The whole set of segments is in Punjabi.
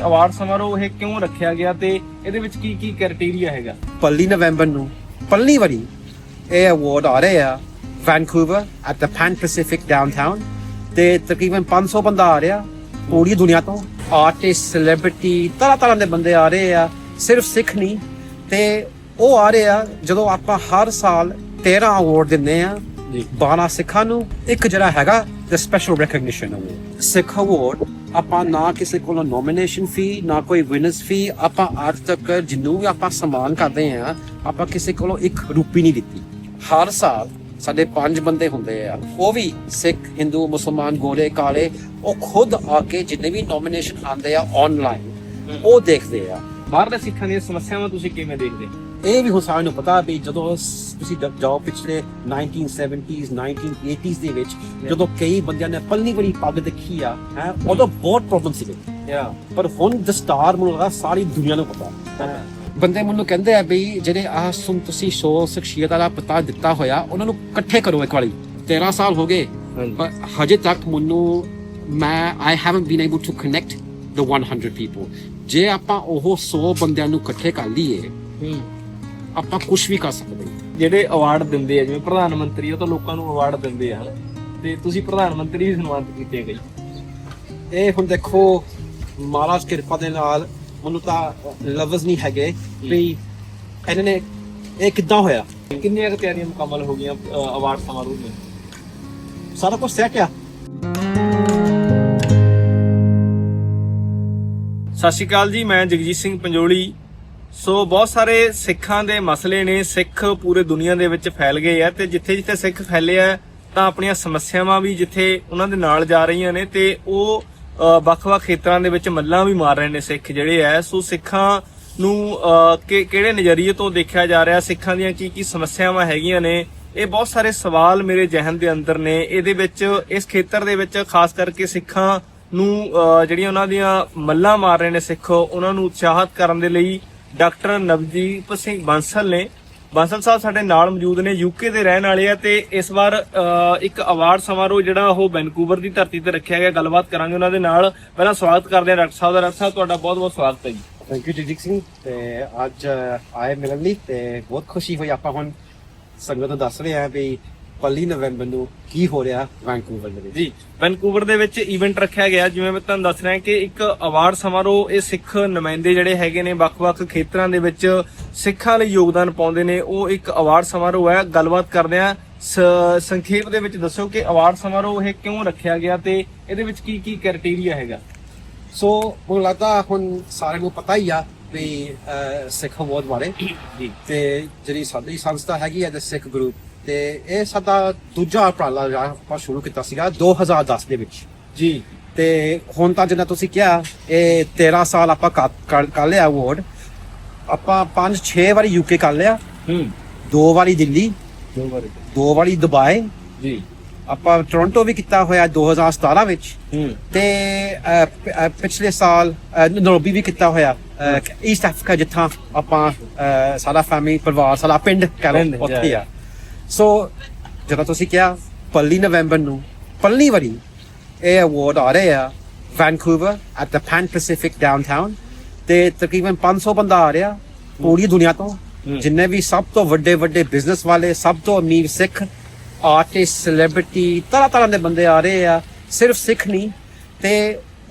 ਅਵਾਰਡ ਸਮਾਰੋਹ ਇਹ ਕਿਉਂ ਰੱਖਿਆ ਗਿਆ ਤੇ ਇਹਦੇ ਵਿੱਚ ਕੀ ਕੀ ਕ੍ਰਾਈਟੇਰੀਆ ਹੈਗਾ? ਪਹਿਲੀ ਨਵੰਬਰ ਨੂੰ ਪਹਿਲੀ ਵਾਰੀ ਇਹ ਅਵਾਰਡ ਆ ਰਿਹਾ ਆ Vancouver at the Pan Pacific downtown ਤੇ ਤਕਰੀਬਨ 500 ਬੰਦਾ ਆ ਰਿਹਾ ਪੂਰੀ ਦੁਨੀਆ ਤੋਂ। ਆਰਟਿਸਟ ਸੈਲੀਬ੍ਰਿਟੀ ਤਰ੍ਹਾਂ ਤਰ੍ਹਾਂ ਦੇ ਬੰਦੇ ਆ ਰਹੇ ਆ ਸਿਰਫ ਸਿੱਖ ਨਹੀਂ ਤੇ ਉਹ ਆ ਰਹੇ ਆ ਜਦੋਂ ਆਪਾਂ ਹਰ ਸਾਲ 13 ਅਵਾਰਡ ਦਿੰਦੇ ਆ। ਜੀ। 12 ਸਿੱਖਾਂ ਨੂੰ ਇੱਕ ਜਿਹੜਾ ਹੈਗਾ the special recognition award Sikh award ਆਪਾਂ ਨਾ ਕਿਸੇ ਕੋਲੋਂ ਨੋਮੀਨੇਸ਼ਨ ਫੀ ਨਾ ਕੋਈ ਵਿਨਰਸ ਫੀ ਆਪਾਂ ਅੱਜ ਤੱਕ ਜਿੰਨੂੰ ਵੀ ਆਪਾਂ ਸਨਮਾਨ ਕਰਦੇ ਆ ਆਪਾਂ ਕਿਸੇ ਕੋਲੋਂ ਇੱਕ ਰੁਪਈ ਨਹੀਂ ਦਿੱਤੀ। ਹਰ ਸਾਲ ਸਾਡੇ ਪੰਜ ਬੰਦੇ ਹੁੰਦੇ ਆ, ਉਹ ਵੀ ਸਿੱਖ, ਹਿੰਦੂ, ਮੁਸਲਮਾਨ, ਗੋਰੇ, ਕਾਲੇ, ਉਹ ਖੁਦ ਆ ਕੇ ਜਿੰਨੇ ਵੀ ਨੋਮੀਨੇਸ਼ਨ ਆਉਂਦੇ ਆ ਆਨਲਾਈਨ ਉਹ ਦੇਖਦੇ ਆ। ਬਾਹਰਲੇ ਸਿੱਖਾਂ ਦੀਆਂ ਸਮੱਸਿਆਵਾਂ ਤੁਸੀਂ ਕਿਵੇਂ ਦੇਖਦੇ? ਇਹ ਵੀ ਹੁਣ ਸਾਰਿਆਂ ਨੂੰ ਪਤਾ ਵੀ ਜਦੋਂ ਤੁਸੀਂ ਜਾਓ ਪਿਛਲੇ 1970s 1980s ਦੇ ਵਿੱਚ ਜਦੋਂ ਕਈ ਬੰਦਿਆਂ ਨੇ ਪੱਲੀ ਬੜੀ ਪੱਗ ਦੇਖੀ ਆ ਹੈ ਉਦੋਂ ਬਹੁਤ ਪ੍ਰੋਬਲਮ ਸੀ ਯਾ ਪਰ ਹੁਣ ਦਸਤਾਰ ਮੈਨੂੰ ਲੱਗਾ ਸਾਰੀ ਦੁਨੀਆ ਨੂੰ ਪਤਾ। ਬੰਦੇ ਮੈਨੂੰ ਕਹਿੰਦੇ ਆ ਵੀ ਜਿਹੜੇ ਆਹ ਸੁਣ ਤੁਸੀਂ ਸ਼ੋ ਸ਼ਖਸੀਅਤ ਵਾਲਾ ਪਤਾ ਦਿੱਤਾ ਹੋਇਆ ਉਹਨਾਂ ਨੂੰ ਇਕੱਠੇ ਕਰੋ ਇੱਕ ਵਾਰੀ। 13 ਸਾਲ ਹੋ ਗਏ। ਪਰ ਹਜੇ ਤੱਕ ਮੈਨੂੰ ਮੈਂ I haven't been able to connect the 100 people ਜੇ ਆਪਾਂ ਉਹ 100 ਬੰਦਿਆਂ ਨੂੰ ਇਕੱਠੇ ਕਰ ਲਈਏ ਹੂੰ। ਆਪਾਂ ਕੁਝ ਵੀ ਕਰ ਸਕਦੇ ਹਾਂ। ਜਿਹੜੇ ਅਵਾਰਡ ਦਿੰਦੇ ਆ ਜਿਵੇਂ ਪ੍ਰਧਾਨ ਮੰਤਰੀ ਉਹ ਤਾਂ ਲੋਕਾਂ ਨੂੰ ਅਵਾਰਡ ਦਿੰਦੇ ਆ ਤੇ ਤੁਸੀਂ ਪ੍ਰਧਾਨ ਮੰਤਰੀ ਵੀ ਸਨਮਾਨਿਤ ਕੀਤੇ ਗਏ ਇਹ ਹੁਣ ਦੇਖੋ ਮਹਾਰਾਜ ਕਿਰਪਾ ਦੇ ਨਾਲ ਮੈਨੂੰ ਤਾਂ ਲਫ਼ਜ਼ ਨਹੀਂ ਹੈਗੇ ਵੀ ਇਹਨਾਂ ਨੇ ਇਹ ਕਿੱਦਾਂ ਹੋਇਆ? ਕਿੰਨੀਆਂ ਕੁ ਤਿਆਰੀਆਂ ਮੁਕੰਮਲ ਹੋ ਗਈਆਂ ਅਵਾਰਡ ਸਮਾਰੋਹ ਦੀਆਂ? ਸਾਰਾ ਕੁਝ ਸੈਟ ਆ। ਸਤਿ ਸ਼੍ਰੀ ਅਕਾਲ ਜੀ ਮੈਂ ਜਗਜੀਤ ਸਿੰਘ ਪੰਜੋਲੀ ਸੋ ਬਹੁਤ ਸਾਰੇ ਸਿੱਖਾਂ ਦੇ ਮਸਲੇ ਨੇ, ਸਿੱਖ ਪੂਰੇ ਦੁਨੀਆ ਦੇ ਵਿੱਚ ਫੈਲ ਗਏ ਆ ਤੇ ਜਿੱਥੇ ਜਿੱਥੇ ਸਿੱਖ ਫੈਲੇ ਆ ਤਾਂ ਆਪਣੀਆਂ ਸਮੱਸਿਆਵਾਂ ਵੀ ਜਿੱਥੇ ਉਹਨਾਂ ਦੇ ਨਾਲ ਜਾ ਰਹੀਆਂ ਨੇ ਤੇ ਉਹ ਵੱਖ-ਵੱਖ ਖੇਤਰਾਂ ਦੇ ਵਿੱਚ ਮੱਲਾਂ ਵੀ ਮਾਰ ਰਹੇ ਨੇ ਸਿੱਖ ਜਿਹੜੇ ਆ। ਸੋ ਸਿੱਖਾਂ ਨੂੰ ਕਿ, ਕਿਹੜੇ ਨਜ਼ਰੀਏ ਤੋਂ ਦੇਖਿਆ ਜਾ ਰਿਹਾ, ਸਿੱਖਾਂ ਦੀਆਂ ਕੀ ਕੀ ਸਮੱਸਿਆਵਾਂ ਹੈਗੀਆਂ ਨੇ? ਇਹ ਬਹੁਤ ਸਾਰੇ ਸਵਾਲ ਮੇਰੇ ਜ਼ਿਹਨ ਦੇ ਅੰਦਰ ਨੇ। ਇਹਦੇ ਵਿੱਚ, ਇਸ ਖੇਤਰ ਦੇ ਵਿੱਚ ਖਾਸ ਕਰਕੇ ਸਿੱਖਾਂ ਨੂੰ ਜਿਹੜੀਆਂ ਉਹਨਾਂ ਦੀਆਂ ਮੱਲਾਂ ਮਾਰ ਰਹੇ ਨੇ ਸਿੱਖ, ਉਹਨਾਂ ਨੂੰ ਉਤਸ਼ਾਹਿਤ ਕਰਨ ਦੇ ਲਈ ਡਾਕਟਰ ਨਵਜੀਤ ਸਿੰਘ ਬਾਂਸਲ ਨੇ। ਬਾਂਸਲ ਸਾਹਿਬ ਸਾਡੇ ਨਾਲ ਮੌਜੂਦ ਨੇ ਯੂਕੇ ਦੇ ਰਹਿਣ ਵਾਲੇ ਆ ਤੇ ਇਸ ਵਾਰ ਇੱਕ ਅਵਾਰਡ ਸਮਾਰੋਹ ਜਿਹੜਾ ਉਹ ਵੈਨਕੂਵਰ ਦੀ ਧਰਤੀ ਤੇ ਰੱਖਿਆ ਗਿਆ। ਗੱਲਬਾਤ ਕਰਾਂਗੇ ਉਹਨਾਂ ਦੇ ਨਾਲ। ਪਹਿਲਾਂ ਸਵਾਗਤ ਕਰਦੇ ਹਾਂ ਡਾਕਟਰ ਸਾਹਿਬ ਦਾ। ਡਾਕਟਰ ਸਾਹਿਬ, ਤੁਹਾਡਾ ਬਹੁਤ ਬਹੁਤ ਸਵਾਗਤ ਹੈ ਜੀ। Thank you Jagjit Singh. ਤੇ ਅੱਜ ਆਏ ਮਿਲਣ ਲਈ ਤੇ ਬਹੁਤ ਖੁਸ਼ੀ ਹੋਈ। ਆਪਾਂ ਹੁਣ ਸੰਗਤ ਨੂੰ ਦੱਸ ਰਹੇ ਆ ਵੀ ਪਹਿਲੀ ਨਵੰਬਰ ਨੂੰ ਕੀ ਹੋ ਰਿਹਾ ਵੈਂਕੂਵਰ ਦੇ ਵਿੱਚ? ਜੀ ਵੈਨਕੂਵਰ ਦੇ ਵਿੱਚ ਇਵੈਂਟ ਰੱਖਿਆ ਗਿਆ। ਜਿਵੇਂ ਮੈਂ ਤੁਹਾਨੂੰ ਦੱਸ ਰਿਹਾ ਕਿ ਇੱਕ ਅਵਾਰਡ ਸਮਾਰੋਹ ਇਹ ਸਿੱਖ ਨੁਮਾਇੰਦੇ ਜਿਹੜੇ ਹੈਗੇ ਨੇ ਵੱਖ-ਵੱਖ ਖੇਤਰਾਂ ਦੇ ਵਿੱਚ ਸਿੱਖਾਂ ਲਈ ਯੋਗਦਾਨ ਪਾਉਂਦੇ ਨੇ। ਉਹ ਇੱਕ ਅਵਾਰਡ ਸਮਾਰੋਹ ਹੈ। ਗੱਲਬਾਤ ਕਰਦੇ ਆ ਸੰਖੇਪ ਦੇ ਵਿੱਚ ਦੱਸੋ ਕਿ ਅਵਾਰਡ ਸਮਾਰੋਹ ਇਹ ਕਿਉਂ ਰੱਖਿਆ ਗਿਆ ਤੇ ਇਹਦੇ ਵਿੱਚ ਕੀ ਕੀ ਕ੍ਰਾਈਟੇਰੀਆ ਹੈਗਾ? ਸੋ ਮੈਨੂੰ ਲੱਗਦਾ ਹੁਣ ਸਾਰਿਆਂ ਨੂੰ ਪਤਾ ਹੀ ਆ ਵੀ ਸਿੱਖ ਅਵਾਰਡ ਬਾਰੇ ਜੀ। ਤੇ ਜਿਹੜੀ ਸਾਡੀ ਸੰਸਥਾ ਹੈਗੀ ਹੈ ਦ ਸਿੱਖ ਗਰੁੱਪ ਤੇ ਇਹ ਸਾਡਾ ਦੂਜਾ ਉਪਰਾਲਾ ਜਿਹੜਾ ਆਪਾਂ ਸ਼ੁਰੂ ਕੀਤਾ ਸੀਗਾ 2010 ਦੇ ਵਿੱਚ। ਜੀ। ਤੇ ਹੁਣ ਤਾਂ ਜਿੰਨਾ ਤੁਸੀਂ ਕਿਹਾ ਇਹ 13 ਸਾਲ ਆਪਾਂ ਕਰ- ਲਿਆ ਅਵਾਰਡ ਆਪਾਂ 5-6 ਵਾਰੀ ਯੂਕੇ ਕਰ ਲਿਆ। ਹੂੰ। ਦੋ ਵਾਰੀ ਦਿੱਲੀ। ਦੋ ਵਾਰੀ। ਦੋ ਵਾਰੀ ਦੁਬਈ। ਜੀ। ਆਪਾਂ ਟੋਰਾਂਟੋ ਵੀ ਕੀਤਾ ਹੋਇਆ 2017 ਵਿੱਚ। ਹੂੰ। ਤੇ ਪਿਛਲੇ ਸਾਲ ਨਰੋਬੀ ਵੀ ਕੀਤਾ ਹੋਇਆ। ਈਸਟ ਅਫਰੀਕਾ ਜਿੱਥਾਂ ਆਪਾਂ ਸਾਰਾ ਫੈਮਿਲੀ ਪਰਿਵਾਰ ਸਾਰਾ ਪਿੰਡ ਕਹਿ ਪਿੰਡ, ਲਓ ਉੱਥੇ ਆ। ਸੋ ਜਦੋਂ ਤੁਸੀਂ ਕਿਹਾ ਪਹਿਲੀ ਨਵੰਬਰ ਨੂੰ ਪਹਿਲੀ ਵਾਰੀ ਇਹ ਅਵਾਰਡ ਆ ਰਹੇ ਆ Vancouver at the Pan Pacific downtown ਤੇ ਤਕਰੀਬਨ 500 ਬੰਦਾ ਆ ਰਿਹਾ ਪੂਰੀ ਦੁਨੀਆ ਤੋਂ। ਜਿੰਨੇ ਵੀ ਸਭ ਤੋਂ ਵੱਡੇ ਵੱਡੇ ਬਿਜ਼ਨਸ ਵਾਲੇ ਸਭ ਤੋਂ ਅਮੀਰ ਸਿੱਖ ਆਰਟਿਸਟ ਸੈਲੀਬ੍ਰਿਟੀ ਤਰ੍ਹਾਂ ਤਰ੍ਹਾਂ ਦੇ ਬੰਦੇ ਆ ਰਹੇ ਆ ਸਿਰਫ ਸਿੱਖ ਨਹੀਂ ਤੇ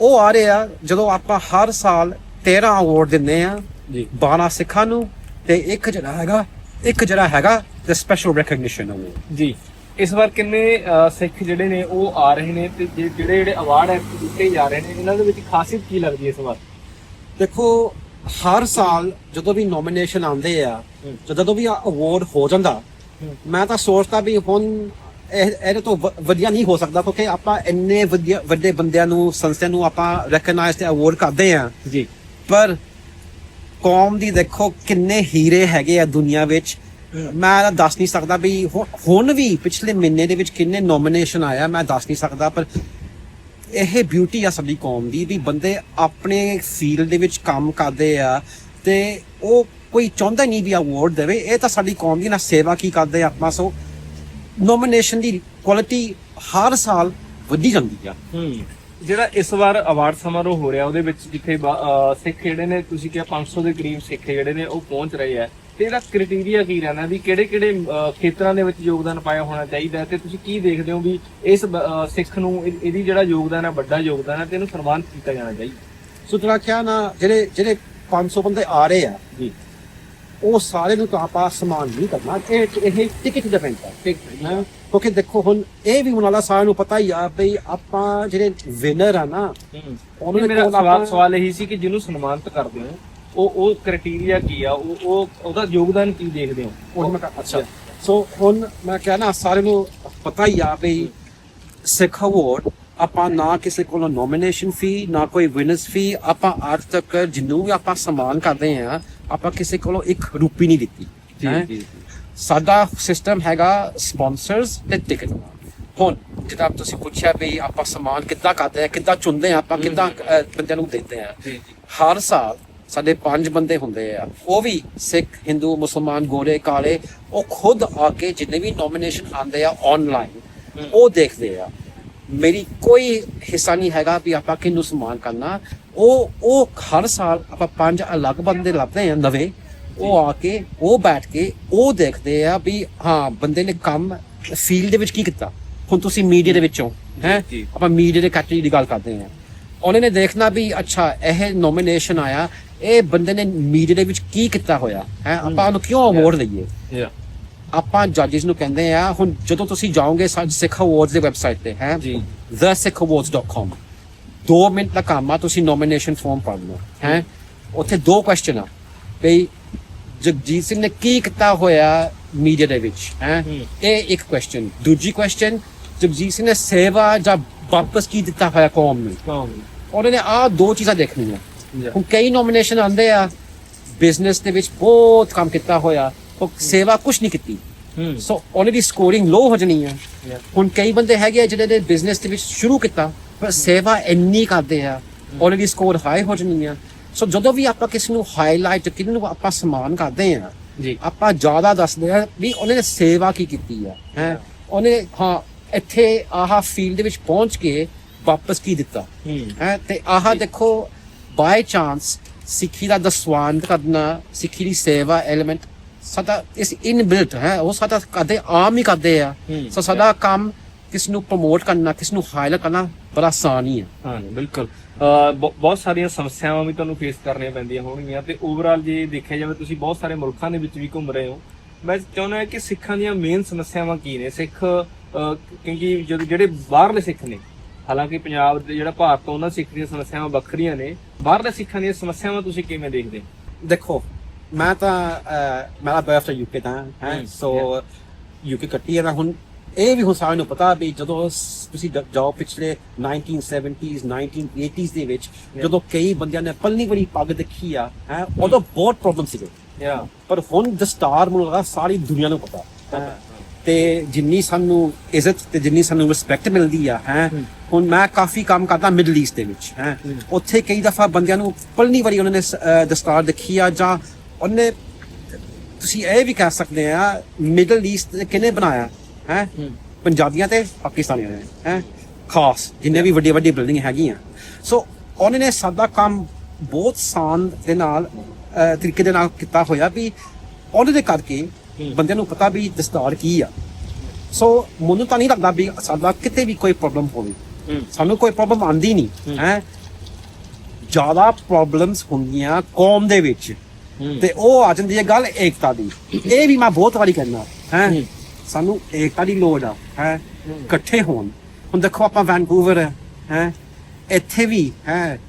ਉਹ ਆ ਰਹੇ ਆ ਜਦੋਂ ਆਪਾਂ ਹਰ ਸਾਲ 13 ਅਵਾਰਡ ਦਿੰਦੇ ਆ ਜੀ 12 ਸਿੱਖਾਂ ਨੂੰ ਤੇ ਇੱਕ ਜਿਹੜਾ ਹੈਗਾ ਇੱਕ ਜਿਹੜਾ ਹੈਗਾ ਦ ਸਪੈਸ਼ਲ ਰੈਕਗਨੀਸ਼ਨ ਅਵਾਰਡ ਜੀ। ਇਸ ਵਾਰ ਕਿੰਨੇ ਸਿੱਖ ਜਿਹੜੇ ਨੇ ਉਹ ਆ ਰਹੇ ਨੇ ਤੇ ਜਿਹੜੇ ਜਿਹੜੇ ਅਵਾਰਡ ਹੈ ਦਿੱਤੇ ਜਾ ਰਹੇ ਨੇ ਇਹਨਾਂ ਦੇ ਵਿੱਚ ਖਾਸੀਅਤ ਕੀ ਲੱਗਦੀ ਹੈ ਇਸ ਵਾਰ? ਦੇਖੋ ਹਰ ਸਾਲ ਜਦੋਂ ਵੀ ਨੋਮੀਨੇਸ਼ਨ ਆਉਂਦੇ ਆ। ਜਦੋਂ ਵੀ ਅਵਾਰਡ ਹੋ ਜਾਂਦਾ। ਮੈਂ ਤਾਂ ਸੋਚਦਾ ਵੀ ਹੁਣ ਇਹ ਤੋਂ ਵਧੀਆ ਨਹੀਂ ਹੋ ਸਕਦਾ ਕਿਉਂਕਿ ਆਪਾਂ ਇੰਨੇ ਵਧੀਆ ਵੱਡੇ ਬੰਦਿਆਂ ਨੂੰ ਸੰਸਥਾ ਨੂੰ ਆਪਾਂ ਰੈਕਗਨਾਈਜ਼ ਤੇ ਅਵਾਰਡ ਕਰਦੇ ਆ। ਜੀ। ਪਰ ਕੌਮ ਦੀ ਦੇਖੋ ਕਿੰਨੇ ਹੀਰੇ ਹੈਗੇ ਆ ਦੁਨੀਆ ਵਿੱਚ ਮੈਂ ਤਾਂ ਦੱਸ ਨਹੀਂ ਸਕਦਾ ਵੀ ਹੁਣ ਵੀ ਪਿਛਲੇ ਮਹੀਨੇ ਦੇ ਵਿੱਚ ਕਿੰਨੇ ਨੋਮੀਨੇਸ਼ਨ ਆਇਆ ਮੈਂ ਦੱਸ ਨਹੀਂ ਸਕਦਾ, ਪਰ ਇਹ ਬਿਊਟੀ ਆ ਸਾਡੀ ਕੌਮ ਦੀ, ਵੀ ਬੰਦੇ ਆਪਣੇ ਫੀਲਡ ਦੇ ਵਿੱਚ ਕੰਮ ਕਰਦੇ ਆ ਤੇ ਉਹ ਕੋਈ ਚਾਹੁੰਦਾ ਨਹੀਂ ਵੀ ਅਵਾਰਡ ਦੇਵੇ। ਇਹ ਤਾਂ ਸਾਡੀ ਕੌਮ ਦੀ ਨਾ ਸੇਵਾ ਕੀ ਕਰਦੇ ਆ ਆਪਾਂ, ਸੋ ਨੋਮੀਨੇਸ਼ਨ ਦੀ ਕੁਆਲਿਟੀ ਹਰ ਸਾਲ ਵਧੀ ਜਾਂਦੀ ਆ। ਜਿਹੜਾ ਇਸ ਵਾਰ ਅਵਾਰਡ ਸਮਾਰੋਹ ਹੋ ਰਿਹਾ, ਉਹਦੇ ਵਿੱਚ ਜਿੱਥੇ ਸਿੱਖ ਜਿਹੜੇ ਨੇ, ਤੁਸੀਂ ਕਿਹਾ 500 ਦੇ ਕਰੀਬ ਸਿੱਖ ਜਿਹੜੇ ਨੇ, ਉਹ ਪਹੁੰਚ ਰਹੇ ਆ। ਤੇ ਇਹਦਾ ਕ੍ਰਾਈਟੇਰੀਆ ਕੀ ਰਹਿਣਾ ਵੀ ਕਿਹੜੇ ਕਿਹੜੇ ਖੇਤਰਾਂ ਦੇ ਵਿੱਚ ਯੋਗਦਾਨ ਪਾਇਆ ਹੋਣਾ ਚਾਹੀਦਾ ਤੇ ਤੁਸੀਂ ਕੀ ਦੇਖਦੇ ਹੋ ਵੀ ਇਸ ਸਿੱਖ ਨੂੰ ਇਹ- ਇਹਦੀ ਜਿਹੜਾ ਯੋਗਦਾਨ ਹੈ ਵੱਡਾ ਯੋਗਦਾਨ ਹੈ ਤੇ ਇਹਨੂੰ ਸਨਮਾਨਿਤ ਕੀਤਾ ਜਾਣਾ ਚਾਹੀਦਾ। ਸੋ ਤੇਰਾ ਕਿਹਾ ਨਾ ਜਿਹੜੇ ਜਿਹੜੇ 500 ਬੰਦੇ ਆ ਰਹੇ ਆ ਜੀ। ਉਹ ਸਾਰੇ ਨੂੰ ਤਾਂ ਆਪਾਂ ਸਮਾਨ ਨਹੀਂ ਕਰਨਾ। ਇਹ ਇਹ ਟਿਕਟ ਡਿਪੈਂਡ ਹੈ ਠੀਕ ਹੈਂ। ਕਿਉਂਕਿ ਦੇਖੋ ਹੁਣ ਇਹ ਵੀ ਉਹਨਾਂ ਦਾ ਸਾਰਿਆਂ ਨੂੰ ਪਤਾ ਹੀ ਆ ਬਈ ਆਪਾਂ ਜਿਹੜੇ ਵਿਨਰ ਆ ਨਾ ਉਹਨਾਂ ਦੇ ਮੇਰਾ ਸਵਾਲ ਇਹੀ ਸੀ ਕਿ ਜਿਹਨੂੰ ਸਨਮਾਨਿਤ ਕਰਦੇ ਹੋ ਉਹ ਉਹ ਕ੍ਰਾਈਟੇਰੀਆ ਕੀ ਆ? ਉਹ ਉਹ ਉਹਦਾ ਯੋਗਦਾਨ ਕੀ ਦੇਖਦੇ ਹੋ? ਉਹ ਮੈਂ ਕਿਹਾ, ਅੱਛਾ। ਸੋ ਹੁਣ ਮੈਂ ਕਿਹਾ ਨਾ ਸਾਰਿਆਂ ਨੂੰ ਪਤਾ ਹੀ ਆ ਬਈ ਸਿੱਖ ਅਵਾਰਡ ਆਪਾਂ ਨਾ ਕਿਸੇ ਕੋਲੋਂ ਨੋਮੀਨੇਸ਼ਨ ਫੀ ਨਾ ਕੋਈ ਵਿਨਰਸ ਫੀ ਆਪਾਂ ਅੱਜ ਤੱਕ ਜਿੰਨੂੰ ਵੀ ਆਪਾਂ ਸਨਮਾਨ ਕਰਦੇ ਆ ਆਪਾਂ ਕਿਸੇ ਕੋਲੋਂ ਇੱਕ ਰੁਪਈ ਨਹੀਂ ਦਿੱਤੀ। ਹੈਂ। ਸਾਡਾ ਸਿਸਟਮ ਹੈਗਾ ਸਪਾਂਸਰਸ ਤੇ ਟਿਕਟ ਹੁਣ ਜਿੱਦਾਂ ਤੁਸੀਂ ਪੁੱਛਿਆ ਵੀ ਆਪਾਂ ਸਮਾਨ ਕਿੱਦਾਂ ਕਰਦੇ ਆ ਕਿੱਦਾਂ ਚੁਣਦੇ ਆ ਆਪਾਂ ਕਿੱਦਾਂ ਅਹ, ਬੰਦਿਆਂ ਨੂੰ ਦਿੰਦੇ ਆ ਜੀ। ਹਰ ਸਾਲ ਸਾਡੇ ਪੰਜ ਬੰਦੇ ਹੁੰਦੇ ਆ। ਉਹ ਵੀ ਸਿੱਖ ਹਿੰਦੂ ਮੁਸਲਮਾਨ ਗੋਰੇ ਕਾਲੇ ਉਹ ਖੁਦ ਆ ਕੇ ਜਿੰਨੇ ਵੀ ਨੋਮੀਨੇਸ਼ਨ ਆਉਂਦੇ ਆ ਆਨਲਾਈਨ ਉਹ ਦੇਖਦੇ ਆ। ਮੇਰੀ ਕੋਈ ਹਿੱਸਾ ਨਹੀਂ ਹੈਗਾ ਵੀ ਆਪਾਂ ਕਿਹਨੂੰ ਸਨਮਾਨ ਕਰਨਾ। ਉਹ ਉਹ ਹਰ ਸਾਲ ਆਪਾਂ ਪੰਜ ਅਲੱਗ ਬੰਦੇ ਲੱਭਦੇ ਆ ਨਵੇਂ। ਉਹ ਆ ਕੇ ਉਹ ਬੈਠ ਕੇ ਉਹ ਦੇਖਦੇ ਆ ਵੀ ਹਾਂ ਬੰਦੇ ਨੇ ਕੰਮ ਫੀਲਡ ਦੇ ਵਿੱਚ ਕੀ ਕੀਤਾ। ਹੁਣ ਤੁਸੀਂ ਮੀਡੀਆ ਦੇ ਵਿੱਚੋਂ ਹੈ। ਆਪਾਂ ਮੀਡੀਆ ਦੇ ਕੈਟੇਗਰੀ ਦੀ ਗੱਲ ਕਰਦੇ ਹਾਂ ਉਹਨਾਂ ਨੇ ਦੇਖਣਾ ਵੀ ਅੱਛਾ ਇਹ ਨੋਮੀਨੇਸ਼ਨ ਆਇਆ। ਇਹ ਬੰਦੇ ਨੇ ਮੀਡੀਆ ਦੇ ਵਿੱਚ ਕੀ ਕੀਤਾ ਹੋਇਆ? ਹੈ ਆਪਾਂ ਉਹਨੂੰ ਕਿਉਂ ਅਵਾਰਡ ਦਈਏ ਆਪਾਂ ਜੱਜਸ ਨੂੰ ਕਹਿੰਦੇ ਆ ਹੁਣ ਜਦੋਂ ਤੁਸੀਂ ਜਾਓਗੇ ਸਿੱਖ ਅਵਾਰਡਸ ਦੇ ਵੈਬਸਾਈਟ ਤੇ ਹੈ ਜੀ। thesickhawards.com 2 ਮਿੰਟ ਦਾ ਕੰਮ ਆ ਤੁਸੀਂ ਨੋਮੀਨੇਸ਼ਨ ਫਾਰਮ ਭਰ ਲਓ ਹੈ। ਉੱਥੇ ਦੋ ਕੁਐਸਚਨ ਆ ਬਈ ਜਗਜੀਤ ਸਿੰਘ ਨੇ ਕੀ ਕੀਤਾ ਹੋਇਆ ਮੀਡੀਆ ਦੇ ਵਿੱਚ ਹੈ। ਹੂੰ। ਇਹ ਇੱਕ ਕੁਐਸਚਨ ਦੂਜੀ ਕੁਐਸਚਨ ਜਗਜੀਤ ਸਿੰਘ ਨੇ ਸੇਵਾ ਜਾਂ ਵਾਪਸ ਕੀ ਦਿੱਤਾ ਹੋਇਆ ਕੌਮ ਨੂੰ? ਕੌਮ ਉਹਨਾਂ ਨੇ ਆ ਦੋ ਚੀਜ਼ਾਂ ਦੇਖਣੀਆਂ. ਹੁਣ ਕਈ ਨੋਮੀਨੇਸ਼ਨ ਆਉਂਦੇ ਆ ਬਿਜ਼ਨਸ ਦੇ ਵਿੱਚ ਬਹੁਤ ਕੰਮ ਕੀਤਾ ਹੋਇਆ ਉਹ ਸੇਵਾ ਕੁਝ ਨਹੀਂ ਕੀਤੀ। ਸੋ ਉਹਨਾਂ ਦੀ ਸਕੋਰਿੰਗ ਲੋ ਹੋ ਜਾਣੀ ਆ. ਹੁਣ ਕਈ ਬੰਦੇ ਹੈਗੇ ਆ ਜਿਹੜੇ ਨੇ ਬਿਜ਼ਨਸ ਦੇ ਵਿੱਚ ਸ਼ੁਰੂ ਕੀਤਾ ਪਰ ਸੇਵਾ ਇੰਨੀ ਕਰਦੇ ਆ ਉਹਨਾਂ ਦੀ ਸਕੋਰ ਹਾਈ ਹੋ ਜਾਣੀ ਆ। ਸੋ ਜਦੋਂ ਵੀ ਆਪਾਂ ਕਿਸੇ ਨੂੰ ਹਾਈਲਾਈਟ ਕਿਹਨੂੰ ਨੂੰ ਆਪਾਂ ਸਨਮਾਨ ਕਰਦੇ ਆ ਜੀ। ਆਪਾਂ ਜ਼ਿਆਦਾ ਦੱਸਦੇ ਆ ਵੀ ਉਹਨੇ ਸੇਵਾ ਕੀ ਕੀਤੀ ਆ ਹੈ। ਉਹਨੇ ਹਾਂ ਇੱਥੇ ਆਹ ਫੀਲਡ ਦੇ ਵਿੱਚ ਪਹੁੰਚ ਕੇ ਵਾਪਸ ਕੀ ਦਿੱਤਾ? ਹੂੰ। ਤੇ ਆਹ ਦੇਖੋ ਬਾਈ ਚਾਂਸ ਸਿੱਖੀ ਦਾ ਦਸਵਾਨ ਕਰਨਾ ਸਿੱਖੀ ਦੀ ਸੇਵਾ ਐਲੀਮੈਂਟ ਸਾਡਾ ਇਸ ਇਨਬਿਲਟ ਹੈ ਉਹ ਸਾਡਾ ਕਦੇ ਆਮ ਹੀ ਕਰਦੇ ਆ। ਸੋ ਸਾਡਾ ਕੰਮ ਕਿਸ ਨੂੰ ਪ੍ਰਮੋਟ ਕਰਨਾ ਕਿਸ ਨੂੰ ਹਾਈਲਾਈਟ ਕਰਨਾ ਬੜਾ ਆਸਾਨ ਹੀ ਹੈ। ਹਾਂ ਬਿਲਕੁਲ। ਬਹੁਤ ਸਾਰੀਆਂ ਸਮੱਸਿਆਵਾਂ ਵੀ ਤੁਹਾਨੂੰ ਫੇਸ ਕਰਨੀਆਂ ਪੈਂਦੀਆਂ ਹੋਣਗੀਆਂ ਤੇ ਓਵਰਆਲ ਜੇ ਦੇਖਿਆ ਜਾਵੇ ਤੁਸੀਂ ਬਹੁਤ ਸਾਰੇ ਮੁਲਕਾਂ ਦੇ ਵਿੱਚ ਵੀ ਘੁੰਮ ਰਹੇ ਹੋ। ਮੈਂ ਚਾਹੁੰਦਾ ਹਾਂ ਕਿ ਸਿੱਖਾਂ ਦੀਆਂ ਮੇਨ ਸਮੱਸਿਆਵਾਂ ਕੀ ਨੇ? ਸਿੱਖ ਕਿਉਂਕਿ ਜਦੋਂ ਜਿਹੜੇ ਬਾਹਰਲੇ ਸਿੱਖ ਨੇ ਹਾਲਾਂਕਿ ਪੰਜਾਬ ਦੇ ਜਿਹੜਾ ਭਾਰਤ ਤੋਂ ਉਹਨਾਂ ਸਿੱਖ ਦੀਆਂ ਸਮੱਸਿਆਵਾਂ ਵੱਖਰੀਆਂ ਨੇ ਬਾਹਰਲੇ ਸਿੱਖਾਂ ਦੀਆਂ ਸਮੱਸਿਆਵਾਂ ਤੁਸੀਂ ਕਿਵੇਂ ਦੇਖਦੇ? ਦੇਖੋ ਮੈਂ ਤਾਂ ਮੇਰਾ ਬਰਥ ਯੂਕੇ ਦਾ ਹੈ ਸੋ ਯੂਕੇ ਕੱਟੀ ਹੈ ਨਾ ਹੁਣ ਇਹ ਵੀ ਹੁਣ ਸਾਰਿਆਂ ਨੂੰ ਪਤਾ ਵੀ ਜਦੋਂ ਤੁਸੀਂ ਜਾਓ ਪਿਛਲੇ 1970s 1980s ਦੇ ਵਿੱਚ ਜਦੋਂ ਕਈ ਬੰਦਿਆਂ ਨੇ ਪੱਲੀ ਬੜੀ ਪੱਗ ਦੇਖੀ ਆ ਹੈ ਉਦੋਂ ਬਹੁਤ ਪ੍ਰੋਬਲਮ ਸੀਗੇ। ਯਾ ਪਰ ਹੁਣ ਦਸਤਾਰ ਮੈਨੂੰ ਲੱਗਾ ਸਾਰੀ ਦੁਨੀਆ ਨੂੰ ਪਤਾ। ਹੈਂ। ਤੇ ਜਿੰਨੀ ਸਾਨੂੰ ਇੱਜ਼ਤ ਤੇ ਜਿੰਨੀ ਸਾਨੂੰ ਰਿਸਪੈਕਟ ਮਿਲਦੀ ਆ ਹੈ ਹੁਣ ਮੈਂ ਕਾਫੀ ਕੰਮ ਕਰਦਾ ਮਿਡਲ ਈਸਟ ਦੇ ਵਿੱਚ ਹੈ। ਉੱਥੇ ਕਈ ਦਫਾ ਬੰਦਿਆਂ ਨੂੰ ਪਲਨੀ ਵਾਰੀ ਉਹਨਾਂ ਨੇ ਦਸਤਾਰ ਦੇਖੀ ਆ ਜਾਂ ਉਹਨੇ ਤੁਸੀਂ ਇਹ ਵੀ ਕਹਿ ਸਕਦੇ ਆ ਮਿਡਲ ਈਸਟ ਕਿਨੇ ਬਣਾਇਆ ਹੈ। ਪੰਜਾਬੀਆਂ ਤੇ ਪਾਕਿਸਤਾਨੀਆਂ ਨੇ ਹੈ ਖਾਸ ਜਿੰਨੇ ਵੀ ਵੱਡੀ ਵੱਡੀ ਬਿਲਡਿੰਗ ਹੈਗੀਆਂ ਸੋ ਉਹਨਾਂ ਨੇ ਸਾਡਾ ਕੰਮ ਬਹੁਤ ਸਾਨ ਦੇ ਨਾਲ ਤਰੀਕੇ ਦੇ ਨਾਲ ਕੀਤਾ ਹੋਇਆ ਵੀ ਉਹਨਾਂ ਦੇ ਕਰਕੇ। ਬੰਦਿਆਂ ਨੂੰ ਪਤਾ ਵੀ ਦਸਤਾਰ ਕੀ ਆ। ਸੋ ਮੈਨੂੰ ਤਾਂ ਨਹੀਂ ਲੱਗਦਾ ਵੀ ਸਾਡਾ ਕਿਤੇ ਵੀ ਕੋਈ ਪ੍ਰੋਬਲਮ ਹੋਵੇ। ਸਾਨੂੰ ਕੋਈ ਪ੍ਰੋਬਲਮ ਆਂਦੀ ਨਹੀਂ ਹੂੰ। ਜ਼ਿਆਦਾ ਪ੍ਰੋਬਲਮਸ ਹੁੰਦੀਆਂ ਕੌਮ ਦੇ ਵਿੱਚ। ਤੇ ਉਹ ਆ ਜਾਂਦੀ ਹੈ ਗੱਲ ਏਕਤਾ ਦੀ। ਇਹ ਵੀ ਮੈਂ ਬਹੁਤ ਵਾਰੀ ਕਹਿੰਦਾ ਹੈ। ਸਾਨੂੰ ਏਕਤਾ ਦੀ ਲੋੜ ਆ ਹੈ? ਹੂੰ। ਇਕੱਠੇ ਹੋਣ। ਹੁਣ ਦੇਖੋ ਆਪਾਂ ਵੈਨਕੂਵਰ ਹੈ ਹੈ? ਇੱਥੇ ਵੀ ਹੈ?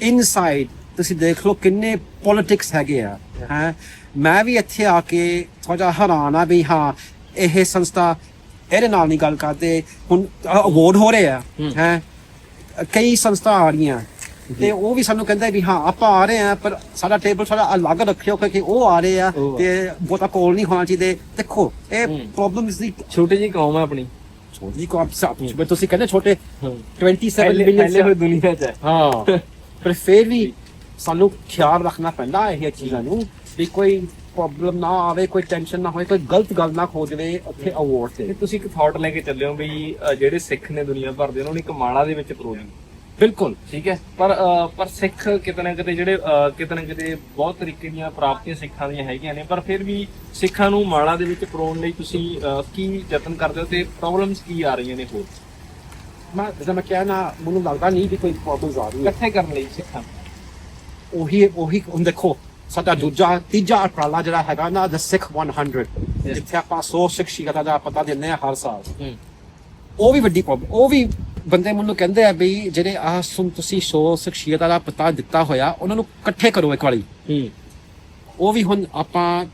ਇਨਸਾਈਡ ਤੁਸੀਂ ਦੇਖ ਲਓ ਕਿੰਨੇ ਪੋਲਿਟਿਕਸ ਹੈਗੇ ਆ ਹੈ? ਮੈਂ ਵੀ ਇੱਥੇ ਆ ਕੇ ਥੋੜਾ ਹੈਰਾਨ ਆ ਵੀ ਹਾਂ ਇਹ ਸੰਸਥਾ ਇਹਦੇ ਨਾਲ ਨਹੀਂ ਗੱਲ ਕਰਦੇ। ਹੁਣ ਅਵਾਰਡ ਹੋ ਰਹੇ ਆ ਹੂੰ। ਕਈ ਸੰਸਥਾ ਆ ਰਹੀਆਂ। ਤੇ ਉਹ ਵੀ ਸਾਨੂੰ ਕਹਿੰਦਾ ਵੀ ਹਾਂ ਆਪਾਂ ਆ ਰਹੇ ਆ ਪਰ ਸਾਡਾ ਟੇਬਲ ਸਾਡਾ ਅਲੱਗ ਰੱਖਿਓ ਕਿਉਂਕਿ ਉਹ ਆ ਰਹੇ ਆ। ਤੇ ਬਹੁਤਾ ਕੋਲ ਨਹੀਂ ਹੋਣਾ ਚਾਹੀਦੇ। ਦੇਖੋ ਇਹ ਹੂੰ। ਪ੍ਰੋਬਲਮਸ ਦੀ ਛੋਟੀ ਜੀ ਕੌਮ ਹੈ ਆਪਣੀ। ਛੋਟੀ ਕੋ ਆਪ ਤੁਸੀਂ ਕਹਿੰਦੇ ਛੋਟੇ 27 ਪਹਿਲੇ ਮਿਲੀਅਨ ਹੋਈ ਦੁਨੀਆ 'ਚ। ਹੈ। ਹਾਂ। ਪਰ ਫਿਰ ਵੀ ਸਾਨੂੰ ਖਿਆਲ ਰੱਖਣਾ ਪੈਂਦਾ ਇਹ ਚੀਜ਼ਾਂ ਨੂੰ ਵੀ ਕੋਈ ਪ੍ਰੋਬਲਮ ਨਾ ਆਵੇ ਕੋਈ ਟੈਨਸ਼ਨ ਨਾ ਹੋਏ ਕੋਈ ਗਲਤ ਗੱਲ ਨਾ ਹੋ ਜਾਵੇ ਉੱਥੇ ਅਵਾਰਡ ਤੇ। ਤੁਸੀਂ ਇੱਕ ਥਾਟ ਲੈ ਕੇ ਚੱਲਿਓ ਵੀ ਅ, ਜਿਹੜੇ ਸਿੱਖ ਨੇ ਦੁਨੀਆ ਭਰ ਦੇ ਉਹਨਾਂ ਨੂੰ ਇੱਕ ਮਾਲਾ ਦੇ ਵਿੱਚ ਪਰੋਣਾ ਬਿਲਕੁਲ। ਠੀਕ ਹੈ? ਪਰ ਪਰ ਸਿੱਖ ਕਿਤੇ ਨਾ ਕਿਤੇ ਜਿਹੜੇ ਅਹ, ਕਿਤੇ ਨਾ ਕਿਤੇ ਬਹੁਤ ਤਰੀਕੇ ਦੀਆਂ ਪ੍ਰਾਪਤੀਆਂ ਸਿੱਖਾਂ ਦੀਆਂ ਹੈਗੀਆਂ ਨੇ ਪਰ ਫਿਰ ਵੀ ਸਿੱਖਾਂ ਨੂੰ ਮਾਲਾ ਦੇ ਵਿੱਚ ਪਰੋਣ ਲਈ ਤੁਸੀਂ ਕੀ ਯਤਨ ਕਰਦੇ ਹੋ ਤੇ ਪ੍ਰੋਬਲਮਸ ਕੀ ਆ ਰਹੀਆਂ ਨੇ ਹੋਰ? ਮੈਂ ਜਿਵੇਂ ਮੈਂ ਕਿਹਾ ਨਾ ਮੈਨੂੰ ਲੱਗਦਾ ਨਹੀਂ ਕਿ ਕੋਈ ਪ੍ਰੋਬਲਮਸ ਆ ਰਹੀ ਹੈ ਇਕੱਠੇ ਕਰਨ ਲਈ ਸਿੱਖਾਂ ਨੂੰ। ਉਹੀ ਉਹੀ ਹੁਣ ਦੇਖੋ ਸਾਡਾ ਦੂਜਾ ਤੀਜਾ ਉਪਰਾਲਾ ਜਿਹੜਾ ਹੈਗਾ ਨਾ the ਸਿੱਖ 100 ਜਿੱਥੇ ਆਪਾਂ 100 ਸਿੱਖ ਸ਼ਹੀਦਾਂ ਦਾ ਪਤਾ ਦਿੰਦੇ ਆ ਹਰ ਸਾਲ। ਉਹ ਵੀ ਵੱਡੀ ਪ੍ਰੋਬਲਮ ਉਹ ਵੀ ਬੰਦੇ ਮੈਨੂੰ ਕਹਿੰਦੇ ਆ ਵੀ ਜਿਹੜੇ ਆਹ ਸੁਣ ਤੁਸੀਂ 100 ਸਿੱਖ ਦਾ ਪਤਾ ਦਿੱਤਾ ਹੋਇਆ ਉਹਨਾਂ ਨੂੰ ਇਕੱਠੇ ਕਰੋ ਇੱਕ ਵਾਰੀ। ਉਹ ਵੀ ਹੁਣ ਆਪਾਂ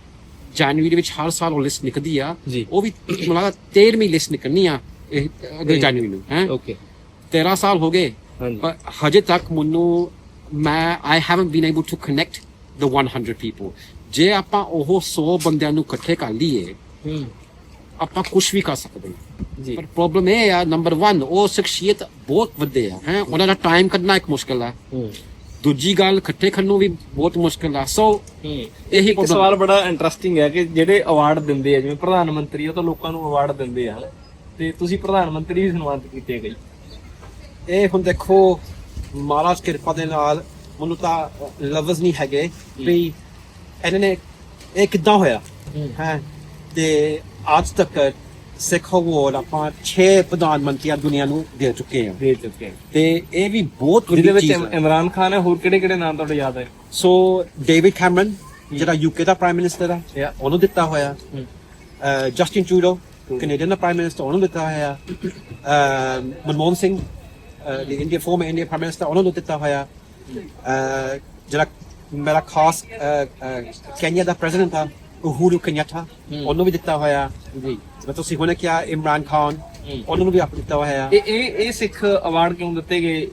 ਜਨਵਰੀ ਵਿੱਚ ਹਰ ਸਾਲ ਉਹ ਲਿਸਟ ਨਿਕਲਦੀ ਆ। ਉਹ ਵੀ ਮੈਨੂੰ ਲੱਗਦਾ 13ਵੀਂ ਲਿਸਟ ਨਿਕਲਣੀ ਆ ਇਹ ਅਗਲੇ। ਜਨਵਰੀ ਨੂੰ ਹੈ। ਓਕੇ 13 ਸਾਲ ਹੋ ਗਏ ਹਾਂਜੀ। ਪਰ ਹਜੇ ਤੱਕ ਮੈਨੂੰ ਮੈਂ I haven't been able to connect the 100 people ਜੇ ਆਪਾਂ ਉਹ 100 ਬੰਦਿਆਂ ਨੂੰ ਇਕੱਠੇ ਕਰ ਲਈਏ ਹੂੰ। ਆਪਾਂ ਕੁਝ ਵੀ ਕਰ ਸਕਦੇ ਹਾਂ। ਜੀ। ਪਰ ਪ੍ਰੋਬਲਮ ਇਹ ਆ ਨੰਬਰ 1 ਉਹ ਸ਼ਖਸੀਅਤ ਬਹੁਤ ਵੱਡੇ ਆ ਹੈ। ਉਹਨਾਂ ਦਾ ਟਾਈਮ ਕੱਢਣਾ ਇੱਕ ਮੁਸ਼ਕਲ ਆ। ਹੂੰ। ਦੂਜੀ ਗੱਲ ਇਕੱਠੇ ਖੰਨੂ ਵੀ ਬਹੁਤ ਮੁਸ਼ਕਲ ਆ। ਸੋ ਹੂੰ। ਇਹੀ ਸਵਾਲ ਬੜਾ ਇੰਟਰਸਟਿੰਗ ਹੈ ਕਿ ਜਿਹੜੇ ਅਵਾਰਡ ਦਿੰਦੇ ਆ ਜਿਵੇਂ ਪ੍ਰਧਾਨ ਮੰਤਰੀ ਉਹ ਤਾਂ ਲੋਕਾਂ ਨੂੰ ਅਵਾਰਡ ਦਿੰਦੇ ਆ ਤੇ ਤੁਸੀਂ ਪ੍ਰਧਾਨ ਮੰਤਰੀ ਵੀ ਸਨਮਾਨਿਤ ਕੀਤੇ ਗਏ ਇਹ ਹੁਣ ਦੇਖੋ ਮਹਾਰਾਜ ਕਿਰਪਾ ਦੇ ਨਾਲ ਮੈਨੂੰ ਤਾਂ ਲਫ਼ਜ਼ ਨਹੀਂ ਹੈਗੇ ਵੀ ਇਹਨਾਂ ਨੇ ਇਹ ਕਿੱਦਾਂ ਹੋਇਆ? ਹੈ। ਤੇ ਅੱਜ ਤੱਕ ਸਿੱਖ ਅਵਾਰਡ ਆਪਾਂ 6 ਪ੍ਰਧਾਨ ਮੰਤਰੀਆਂ ਦੁਨੀਆ ਨੂੰ ਦੇ ਚੁੱਕੇ ਹਾਂ। ਦੇ ਚੁੱਕੇ। ਤੇ ਇਹ ਵੀ ਬਹੁਤ ਵੱਡੀ ਚੀਜ਼ ਹੈ। ਇਮਰਾਨ ਖਾਨ ਹੈ ਹੋਰ ਕਿਹੜੇ ਕਿਹੜੇ ਨਾਮ ਤੁਹਾਡੇ ਯਾਦ ਹੈ? ਸੋ ਡੇਵਿਡ ਕੈਮਰਨ ਜਿਹੜਾ ਯੂਕੇ ਦਾ ਪ੍ਰਾਈਮ ਮਿਨਿਸਟਰ ਹੈ. ਉਹਨੂੰ ਦਿੱਤਾ ਹੋਇਆ। ਜਸਟਿਨ ਟਰੂਡੋ ਕੈਨੇਡੀਅਨ ਦਾ ਪ੍ਰਾਈਮ ਮਿਨਿਸਟਰ ਉਹਨੂੰ ਦਿੱਤਾ ਹੋਇਆ। ਮਨਮੋਹਨ ਸਿੰਘ ਦੀ India former India prime minister ਉਹਨੂੰ ਦਿੱਤਾ ਹੋਇਆ। ਜਿਹੜਾ ਮੇਰਾ ਖਾਸ ਕੈਨੀਆ ਦਾ ਪ੍ਰੈਜ਼ੀਡੈਂਟ ਆ ਉਹੁਰੂ ਕੈਨਿਆਟਾ ਉਹਨੂੰ ਵੀ ਦਿੱਤਾ ਹੋਇਆ ਜੀ ਜਿਵੇਂ ਤੁਸੀਂ ਹੁਣੇ ਕਿਹਾ ਇਮਰਾਨ ਖਾਨ। ਉਹਨਾਂ ਨੂੰ ਵੀ ਆਪ ਦਿੱਤਾ ਹੋਇਆ ਇਹ ਇਹ ਇਹ ਸਿੱਖ ਅਵਾਰਡ ਕਿਉਂ ਦਿੱਤੇ ਗਏ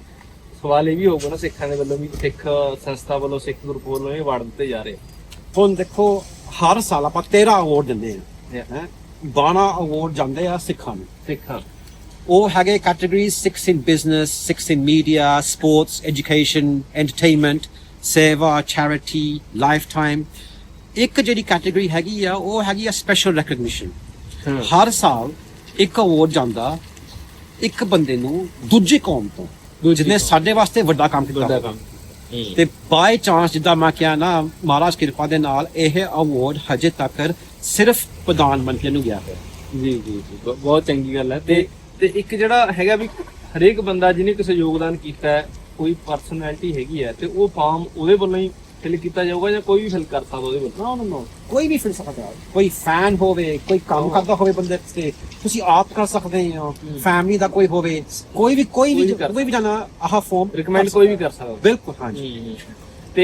ਸਵਾਲ ਇਹ ਵੀ ਹੋਊਗਾ ਨਾ ਸਿੱਖਾਂ ਦੇ ਵੱਲੋਂ ਵੀ ਸਿੱਖ ਸੰਸਥਾ ਵੱਲੋਂ ਸਿੱਖ ਗਰੁੱਪ ਵੱਲੋਂ ਇਹ ਅਵਾਰਡ ਦਿੱਤੇ ਜਾ ਰਹੇ ਹੁਣ ਦੇਖੋ ਹਰ ਸਾਲ ਆਪਾਂ 13 ਅਵਾਰਡ ਦਿੰਦੇ ਆ ਹਾਂ ਹੈ 12 ਅਵਾਰਡ ਜਾਂਦੇ ਆ ਸਿੱਖਾਂ ਨੂੰ ਸਿੱਖਾਂ ਉਹ ਹੈਗੇ categories 6 in business 6 in media sports education entertainment ਸੇਵਾ charity lifetime. ਇੱਕ ਜਿਹੜੀ ਕੈਟਾਗਰੀ ਹੈਗੀ ਆ ਉਹ ਹੈਗੀ ਆ ਸਪੈਸ਼ਲ ਰੈਕਗਨੀਸ਼ਨ ਹਰ ਸਾਲ ਇੱਕ ਅਵਾਰਡ ਜਾਂਦਾ ਇੱਕ ਬੰਦੇ ਨੂੰ ਦੂਜੀ ਕੌਮ ਤੋਂ ਜਿਹਨੇ। ਸਾਡੇ ਵਾਸਤੇ ਵੱਡਾ ਕੰਮ ਕੀਤਾ। ਵੱਡਾ ਹੋਵੇ। ਕੰਮ ਤੇ ਬਾਈ ਚਾਂਸ ਜਿੱਦਾਂ ਮੈਂ ਕਿਹਾ ਨਾ ਮਹਾਰਾਜ ਕਿਰਪਾ ਦੇ ਨਾਲ ਇਹ ਅਵਾਰਡ ਹਜੇ ਤੱਕ ਸਿਰਫ ਪ੍ਰਧਾਨ ਮੰਤਰੀ ਨੂੰ ਗਿਆ ਹੈ ਜੀ ਜੀ ਜੀ। ਬਹੁਤ ਚੰਗੀ ਗੱਲ ਹੈ। ਤੇ ਤੇ ਇੱਕ ਜਿਹੜਾ ਹੈਗਾ ਵੀ ਹਰੇਕ ਬੰਦਾ ਜਿਹਨੇ ਕਿਸੇ ਯੋਗਦਾਨ ਕੀਤਾ ਹੈ ਕੋਈ ਪਰਸਨੈਲਿਟੀ ਹੈਗੀ ਹੈ ਤੇ ਉਹ ਫਾਰਮ ਉਹਦੇ ਵੱਲੋਂ ਹੀ ਫਿਲ ਕੀਤਾ ਜਾਊਗਾ ਜਾਂ ਕੋਈ ਵੀ ਫਿਲ ਕਰ ਸਕਦਾ ਉਹਦੇ ਵੱਲੋਂ? ਨੋ ਨੋ ਨੋ। ਕੋਈ ਵੀ ਫਿਰ ਸਕਦਾ। ਕੋਈ ਫੈਨ ਹੋਵੇ ਕੋਈ ਕੰਮ ਕਰਦਾ ਹੋਵੇ ਬੰਦੇ ਤੇ ਤੁਸੀਂ ਆਪ ਕਰ ਸਕਦੇ ਹੋ ਫੈਮਿਲੀ ਦਾ ਕੋਈ ਹੋਵੇ ਕੋਈ ਵੀ ਕੋਈ ਵੀ ਕੋਈ ਵੀ ਜਾਣਾ ਆਹ ਫਾਰਮ ਰਿਕਮੈਂਡ ਕੋਈ ਵੀ ਕਰ ਸਕਦਾ। ਬਿਲਕੁਲ ਹਾਂਜੀ। ਤੇ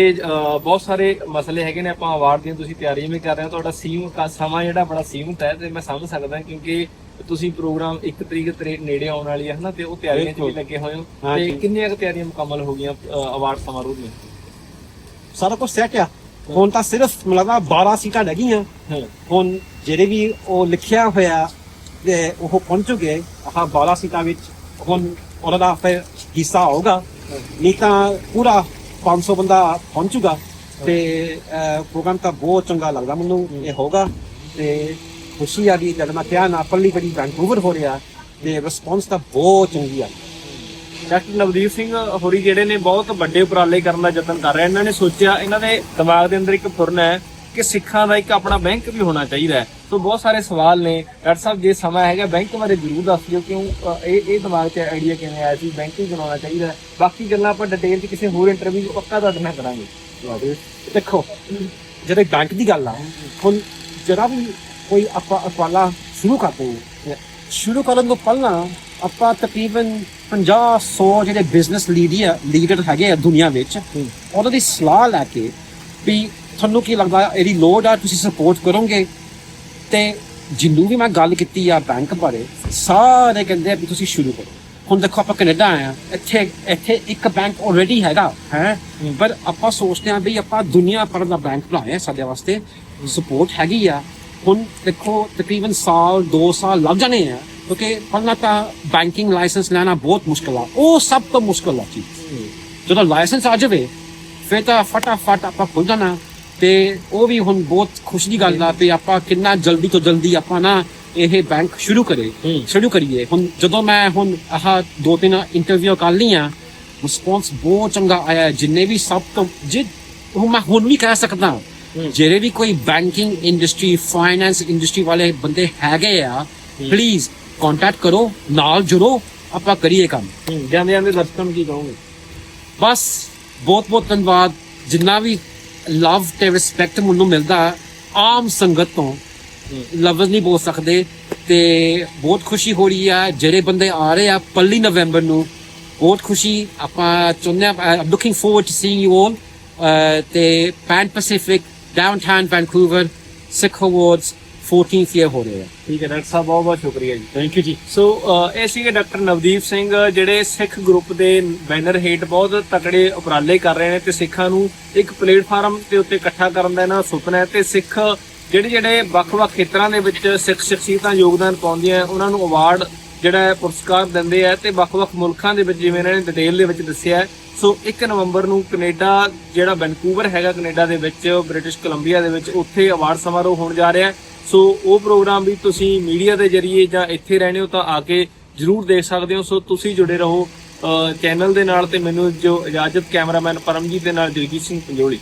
ਬਹੁਤ ਸਾਰੇ ਮਸਲੇ ਹੈਗੇ ਨੇ ਆਪਾਂ ਅਵਾਰਡ ਦੀਆਂ ਤੁਸੀਂ ਤਿਆਰੀਆਂ ਵੀ ਕਰ ਰਹੇ ਹੋ। ਤੁਹਾਡਾ ਸੀਮਤ ਸਮਾਂ ਜਿਹੜਾ ਬੜਾ ਸੀਮਤ ਹੈ ਤੇ ਮੈਂ ਸਮਝ ਸਕਦਾ ਕਿਉਂਕਿ ਤੁਸੀਂ ਪ੍ਰੋਗਰਾਮ 1 ਤਰੀਕ ਤਰੇ ਨੇੜੇ ਆਉਣ ਵਾਲੀ ਹੈ ਹਨਾ? ਤੇ ਉਹ ਤਿਆਰੀਆਂ 'ਚ ਵੀ। ਲੱਗੇ ਹੋਏ ਹੋ। ਤੇ ਕਿੰਨੀਆਂ ਕੁ ਤਿਆਰੀਆਂ ਮੁਕੰਮਲ ਹੋ ਗਈਆਂ ਅਵਾਰਡ ਸਮਾਰੋਹ ਦੀਆਂ? ਸਾਰਾ ਕੁਝ ਸੈਟ ਆ। ਹੁਣ ਤਾਂ ਸਿਰਫ ਮਤਲਬ 12 ਸੀਟਾਂ ਰਹਿ ਗਈਆਂ। ਹਾਂ। ਹੁਣ ਜਿਹੜੇ ਵੀ ਉਹ ਲਿਖਿਆ ਹੋਇਆ ਤੇ ਉਹ ਪਹੁੰਚੂਗੇ ਆਹ 12 ਸੀਟਾਂ ਵਿੱਚ ਹੁਣ ਉਹਨਾਂ ਦਾ ਫਿਰ ਹਿੱਸਾ ਹੋਊਗਾ। ਨਹੀਂ ਤਾਂ ਪੂਰਾ 500 ਬੰਦਾ ਪਹੁੰਚੂਗਾ ਤੇ ਪ੍ਰੋਗਰਾਮ ਤਾਂ ਬਹੁਤ ਚੰਗਾ ਲੱਗਦਾ ਮੈਨੂੰ ਇਹ ਹੋਗਾ ਤੇ ਖੁਸ਼ੀ ਆ ਗਈ ਜਦ ਮੈਂ ਕਿਹਾ ਨਾ ਪੱਲੀ ਬੜੀ ਵੈਂਕੂਵਰ ਹੋ ਰਿਹਾ ਤੇ ਰਿਸਪੌਂਸ ਤਾਂ ਬਹੁਤ ਚੰਗੀ ਆ। ਡਾਕਟਰ ਨਵਦੀਪ ਸਿੰਘ ਹੋਰੀ ਜਿਹੜੇ ਨੇ ਬਹੁਤ ਵੱਡੇ ਉਪਰਾਲੇ ਕਰਨ ਦਾ ਯਤਨ ਕਰ ਰਹੇ ਇਹਨਾਂ ਨੇ ਸੋਚਿਆ ਇਹਨਾਂ ਦੇ ਦਿਮਾਗ ਦੇ ਅੰਦਰ ਇੱਕ ਫੁਰਨ ਹੈ ਕਿ ਸਿੱਖਾਂ ਦਾ ਇੱਕ ਆਪਣਾ ਬੈਂਕ ਵੀ ਹੋਣਾ ਚਾਹੀਦਾ ਹੈ। ਸੋ ਬਹੁਤ ਸਾਰੇ ਸਵਾਲ ਨੇ। ਡਾਕਟਰ ਸਾਹਿਬ ਜੇ ਸਮਾਂ ਹੈਗਾ ਬੈਂਕ ਬਾਰੇ ਜ਼ਰੂਰ ਦੱਸ ਦਿਓ ਕਿਉਂ ਇਹ ਇਹ ਦਿਮਾਗ 'ਚ ਆਈਡੀਆ ਕਿਵੇਂ ਆਇਆ ਸੀ? ਬੈਂਕ ਹੀ ਬਣਾਉਣਾ ਚਾਹੀਦਾ ਹੈ। ਬਾਕੀ ਗੱਲਾਂ ਆਪਾਂ ਡਿਟੇਲ 'ਚ ਕਿਸੇ ਹੋਰ ਇੰਟਰਵਿਊ 'ਚ ਪੱਕਾ ਤੁਹਾਡੇ ਨਾਲ ਕਰਾਂਗੇ। ਦੇਖੋ ਜਿਹੜੇ ਬੈਂਕ ਦੀ ਗੱਲ ਆ ਹੁਣ ਜਿਹੜਾ ਵੀ ਕੋਈ ਆਪਾਂ ਉਪਰਾਲਾ ਸ਼ੁਰੂ ਕਰਦੇ ਹਾਂ ਸ਼ੁਰੂ ਕਰਨ ਤੋਂ ਪਹਿਲਾਂ ਆਪਾਂ ਤਕਰੀਬਨ 50 100 ਜਿਹੜੇ ਬਿਜ਼ਨਸ ਲੀਡਰ ਲੀਡਰ ਹੈਗੇ ਆ ਦੁਨੀਆ ਵਿੱਚ ਉਹਨਾਂ ਦੀ ਸਲਾਹ ਲੈ ਕੇ ਵੀ ਤੁਹਾਨੂੰ ਕੀ ਲੱਗਦਾ ਇਹਦੀ ਲੋੜ ਆ? ਤੁਸੀਂ ਸਪੋਰਟ ਕਰੋਗੇ? ਤੇ ਜਿੰਨੂੰ ਵੀ ਮੈਂ ਗੱਲ ਕੀਤੀ ਆ ਬੈਂਕ ਬਾਰੇ ਸਾਰੇ ਕਹਿੰਦੇ ਆ ਵੀ ਤੁਸੀਂ ਸ਼ੁਰੂ ਕਰੋ। ਹੁਣ ਦੇਖੋ ਆਪਾਂ ਕੈਨੇਡਾ ਆਏ ਆ ਇੱਥੇ ਇੱਥੇ ਇੱਕ ਬੈਂਕ ਆਲਰੇਡੀ ਹੈਗਾ ਹੈ? ਪਰ ਆਪਾਂ ਸੋਚਦੇ ਆ ਵੀ ਆਪਾਂ ਦੁਨੀਆ ਭਰ ਦਾ ਬੈਂਕ ਬਣਾਇਆ ਸਾਡੇ ਵਾਸਤੇ ਸਪੋਰਟ ਹੈਗੀ ਆ। ਹੁਣ ਦੇਖੋ ਤਕਰੀਬਨ ਸਾਲ 2 ਸਾਲ ਲੱਗ ਜਾਣੇ ਆ ਕਿਉਂਕਿ ਪਹਿਲਾਂ ਤਾਂ ਬੈਂਕਿੰਗ ਲਾਇਸੈਂਸ ਲੈਣਾ ਬਹੁਤ ਮੁਸ਼ਕਲ ਆ। ਉਹ ਸਭ ਤੋਂ ਮੁਸ਼ਕਲ ਆ ਚੀਜ਼। ਜਦੋਂ ਲਾਇਸੈਂਸ ਆ ਜਾਵੇ ਫਿਰ ਤਾਂ ਫਟਾਫਟ ਆਪਾਂ ਖੁੱਲ ਜਾਣਾ। ਤੇ ਉਹ ਵੀ ਹੁਣ ਬਹੁਤ ਖੁਸ਼ੀ ਦੀ ਗੱਲ ਆ ਵੀ ਆਪਾਂ ਕਿੰਨਾ ਜਲਦੀ ਤੋਂ ਜਲਦੀ ਆਪਾਂ ਨਾ ਇਹ ਬੈਂਕ ਸ਼ੁਰੂ ਕਰੇ। ਸ਼ੁਰੂ ਕਰੀਏ। ਹੁਣ ਜਦੋਂ ਮੈਂ ਹੁਣ ਆਹ ਦੋ ਤਿੰਨ ਇੰਟਰਵਿਊ ਕਰ ਲਈਆਂ ਰਿਸਪੌਂਸ ਬਹੁਤ ਚੰਗਾ ਆਇਆ। ਜਿੰਨੇ ਵੀ ਸਭ ਤੋਂ ਜਿ ਉਹ ਮੈਂ ਹੁਣ ਵੀ ਕਹਿ ਸਕਦਾ ਜਿਹੜੇ ਵੀ ਕੋਈ ਬੈਂਕਿੰਗ ਇੰਡਸਟਰੀ ਫਾਈਨੈਂਸ ਇੰਡਸਟਰੀ ਵਾਲੇ ਬੰਦੇ ਹੈਗੇ ਆ ਪਲੀਜ਼ ਕੰਟੈਕਟ ਕਰੋ ਨਾਲ ਜੁੜੋ ਆਪਾਂ ਕਰੀਏ ਕੰਮ। ਜਾਂਦੇ ਜਾਂਦੇ ਦਰਸ਼ਕਾਂ ਨੂੰ ਕੀ ਕਹੋਗੇ? ਬਸ ਬਹੁਤ ਬਹੁਤ ਧੰਨਵਾਦ। ਜਿੰਨਾ ਵੀ ਲਵ ਤੇ ਰਿਸਪੈਕਟ ਮੈਨੂੰ ਮਿਲਦਾ ਆਮ ਸੰਗਤ ਤੋਂ। ਲਫ਼ਜ਼ ਨਹੀਂ ਬੋਲ ਸਕਦੇ ਤੇ ਬਹੁਤ ਖੁਸ਼ੀ ਹੋ ਰਹੀ ਆ, ਜਿਹੜੇ ਬੰਦੇ ਆ ਰਹੇ ਆ ਪੱਲੀ ਨਵੰਬਰ ਨੂੰ, ਬਹੁਤ ਖੁਸ਼ੀ। ਆਪਾਂ ਚਾਹੁੰਦੇ ਆ I'm looking forward to seeing you all ਤੇ Pan Pacific downtown Vancouver Sikh awards 14th year ਹੋ ਰਿਹਾ ਠੀਕ ਹੈ ਡਾਕਟਰ ਸਾਹਿਬ ਬਹੁਤ ਬਹੁਤ ਸ਼ੁਕਰੀਆ ਜੀ। ਥੈਂਕ ਯੂ ਜੀ। ਸੋ ਇਹ ਸੀਗੇ ਡਾਕਟਰ ਨਵਦੀਪ ਸਿੰਘ ਜਿਹੜੇ ਸਿੱਖ ਗਰੁੱਪ ਦੇ ਬੈਨਰ ਹੇਠ ਬਹੁਤ ਤਕੜੇ ਉਪਰਾਲੇ ਕਰ ਰਹੇ ਨੇ ਤੇ ਸਿੱਖਾਂ ਨੂੰ ਇੱਕ ਪਲੇਟਫਾਰਮ ਦੇ ਉੱਤੇ ਇਕੱਠਾ ਕਰਨ ਦਾ ਇਹਨਾਂ ਦਾ ਸੁਪਨਾ ਹੈ ਤੇ ਸਿੱਖ ਜਿਹੜੇ ਜਿਹੜੇ ਵੱਖ-ਵੱਖ ਖੇਤਰਾਂ ਦੇ ਵਿੱਚ ਸਿੱਖ ਸ਼ਖਸੀਅਤਾਂ ਯੋਗਦਾਨ ਪਾਉਂਦੀਆਂ ਉਹਨਾਂ ਨੂੰ ਅਵਾਰਡ ਜਿਹੜਾ ਹੈ ਪੁਰਸਕਾਰ ਦਿੰਦੇ ਆ ਤੇ ਵੱਖ-ਵੱਖ ਮੁਲਕਾਂ ਦੇ ਵਿੱਚ ਜਿਵੇਂ ਇਹਨਾਂ ਨੇ ਡਿਟੇਲ ਦੇ ਵਿੱਚ ਦੱਸਿਆ। ਸੋ 1 ਨਵੰਬਰ ਨੂੰ ਕੈਨੇਡਾ ਜਿਹੜਾ ਵੈਨਕੂਵਰ ਹੈਗਾ ਕੈਨੇਡਾ ਦੇ ਵਿੱਚ ਬ੍ਰਿਟਿਸ਼ ਕੋਲੰਬੀਆ ਦੇ ਵਿੱਚ ਉੱਥੇ ਅਵਾਰਡ ਸਮਾਰੋਹ ਹੋਣ ਜਾ ਰਿਹਾ ਹੈ। ਸੋ ਉਹ ਪ੍ਰੋਗਰਾਮ ਵੀ ਤੁਸੀਂ ਮੀਡੀਆ ਦੇ ਜ਼ਰੀਏ ਜਾਂ ਇੱਥੇ ਰਹਿੰਦੇ ਹੋ ਤਾਂ ਆ ਕੇ ਜਰੂਰ ਦੇਖ ਸਕਦੇ ਹੋ। ਸੋ ਤੁਸੀਂ ਜੁੜੇ ਰਹੋ ਚੈਨਲ ਦੇ ਨਾਲ ਤੇ ਮੈਨੂੰ ਜੋ ਇਜਾਜ਼ਤ ਕੈਮਰਾਮੈਨ ਪਰਮਜੀਤ ਦੇ ਨਾਲ ਜਗਜੀਤ ਸਿੰਘ ਪੰਜੋਲੀ।